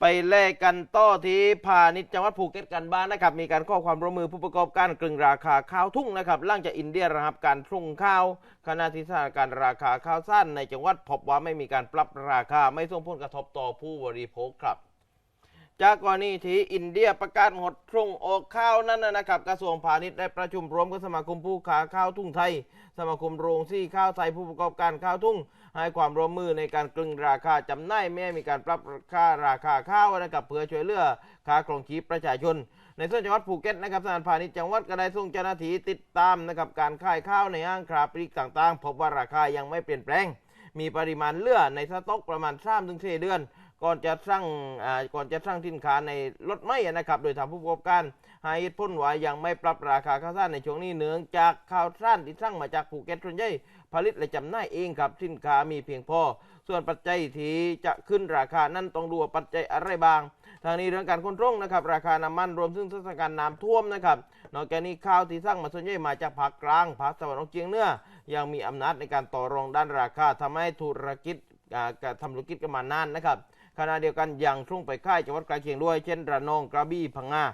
ไปแลกกันต่อที่พาณิชย์จังหวัดภูเก็ตกันบ้างนะครับ มีการข้อความร่วมมือผู้ประกอบการกลึงราคาข้าวทุ่งนะครับล่างจากอินเดียระงับการทุ่งข้าวขณะที่สถานการณ์ราคาข้าวสั้นในจังหวัดพบว่าไม่มีการปรับราคาไม่ส่งผลกระทบต่อผู้บริโภคครับ จากกรณีที่อินเดียประกาศงดส่งออกข้าวนั้นนะครับกระทรวงพาณิชย์ได้ประชุมร่วมกับสมาคมผู้ค้าข้าวทุ่งไทย สมาคมโรงสีข้าวไทยผู้ประกอบการข้าวทุ่ง ให้ความร่วมมือในการกลึงราคาจำหน่ายไม่มีการปรับค่าราคาข้าวนะครับเพื่อช่วยเหลือค่าครองชีพประชาชน ในส่วนจังหวัดภูเก็ตนะครับสถานพาณิชย์จังหวัดก็ได้ส่งเจ้าหน้าที่ติดตามนะครับการขายข้าวในห้างค้าปลีกต่างๆ พบว่าราคายังไม่เปลี่ยนแปลง มีปริมาณเหลือในสต็อกประมาณ3ถึง4เดือน ก่อนจะสร้างก่อนจะสร้างสินค้าในรถไม่นะครับ โดยทางผู้ประกอบการให้เหตุผลว่ายังไม่ปรับราคาข้าวสารในช่วงนี้เนื่องจากข้าวสารที่สร้างมาจากภูเก็ตส่วนใหญ่ผลิตและจำหน่ายเองครับสินค้ามีเพียงพอ ส่วนปัจจัยที่จะขึ้นราคานั้นต้องดูปัจจัยอะไรบ้างทางนี้เรื่องการขนส่งนะครับ ราคาน้ำมันรวมซึ่งสถานการณ์น้ำท่วมนะครับ นอกจากนี้ข้าวที่สร้างมาส่วนใหญ่มาจากภาคกลางภาคตะวันออกเฉียงเหนือยังมีอำนาจในการต่อรองด้านราคาทำให้ธุรกิจ ทำธุรกิจกันมานานนะครับขณะเดียวกันยังส่งไปค่ายจังหวัดใกล้เคียงด้วย เช่นระนองกระบี่พังงา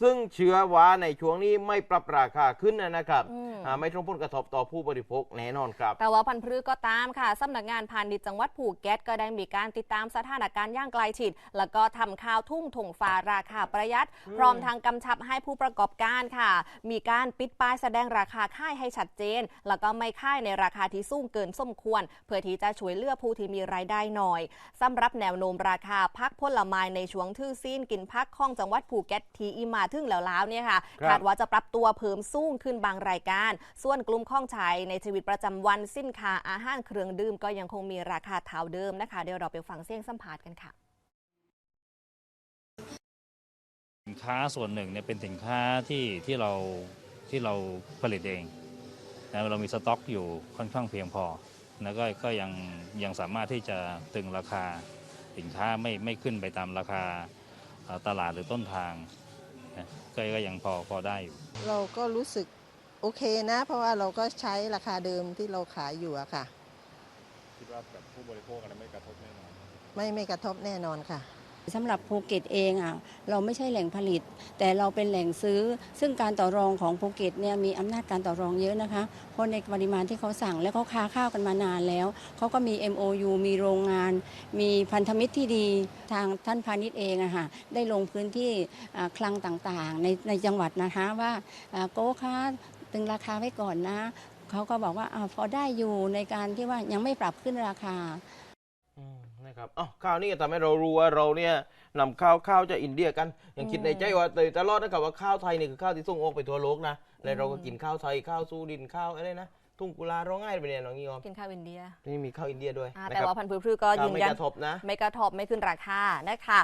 ซึ่งเชื้อว่าในช่วงนี้ไม่ปรับราคาขึ้นนะครับ อืมอ่าไม่ส่งผลกระทบต่อผู้บริโภคแน่นอนครับ แต่ว่าพันธุ์พืชก็ตามค่ะสำนักงานพาณิชย์จังหวัดภูเก็ตก็ได้มีการติดตามสถานการณ์อย่างใกล้ชิด แล้วก็ทำข้าวทุ่งถงฟ้าราคาประหยัด พร้อมทางกำชับให้ผู้ประกอบการค่ะ มีการปิดป้ายแสดงราคาค่ายให้ชัดเจน แล้วก็ไม่ค่ายในราคาที่สูงเกินสมควร เพื่อที่จะช่วยเหลือผู้ที่มีรายได้น้อยสำหรับแนวโน้มราคาพักผลไม้ในช่วงทื่อซีนกินพักของจังหวัดภูเก็ตทีอีมาถึงแล้วแล้วเนี่ยค่ะครับ คาดว่าจะปรับตัวเพิ่มสูงขึ้นบางรายการส่วนกลุ่มข้องใช้ในชีวิตประจำวันสินค้าอาหารเครื่องดื่มก็ยังคงมีราคาเท่าเดิมนะคะ เดี๋ยวเราไปฟังเสียงสัมภาษณ์กันค่ะสินค้าส่วนหนึ่งเนี่ยเป็นสินค้าที่ที่เราที่เราผลิตเองนะเรามีสต็อกอยู่ค่อนข้างเพียงพอแล้วก็ก็ยังยังสามารถที่จะตึงราคาสินค้าไม่ไม่ขึ้นไปตามราคาเอ่อตลาดหรือต้นทางนะก็ก็ยังพอพอได้อยู่ เราก็รู้สึก โอเคนะ เพราะว่าเราก็ใช้ราคาเดิมที่เราขายอยู่อะค่ะ คิดว่าแบบผู้บริโภคอะไรไม่กระทบแน่นอนไม่ไม่กระทบแน่นอนค่ะ สำหรับภูเก็ตเองอะเราไม่ใช่แหล่งผลิต แต่เราเป็นแหล่งซื้อ ซึ่งการต่อรองของภูเก็ตเนี่ยมีอำนาจการต่อรองเยอะนะคะ เพราะในปริมาณที่เขาสั่งแล้วเขาค้าข้าวกันมานานแล้วเขาก็มี MOU มีโรงงาน มีพันธมิตรที่ดีทางท่านพาณิชย์เองอะค่ะได้ลงพื้นที่อ่าคลังต่างๆ ในในจังหวัดนะคะว่าอ่าโก้ค้า ตึงราคาไว้ก่อนนะ เขาก็บอกว่าอาพอได้อยู่ในการที่ว่ายังไม่ปรับขึ้นราคาอืมนะครับอ๋อข้าวนี่ก็ทำให้เรารู้ว่าเราเนี่ยนำข้าวข้าวจากอินเดียกันยังคิดในใจว่าแต่ตลอดนะครับว่าข้าวไทยนี่คือข้าวที่ส่งออกไปทั่วโลกนะแล้วเราก็กินข้าวไทยข้าวซูดินข้าวอะไรนะทุ่งกุลาร้องไห้ไปเนี่ยน้องยี่ออมกินข้าวอินเดียนี่มีข้าวอินเดียด้วยอ่านะแต่ครับว่าพันธุ์พืชก็ข้าวยืนไม่ยักนระทบนะไม่กระทบไม่ขึ้นราคานะคะ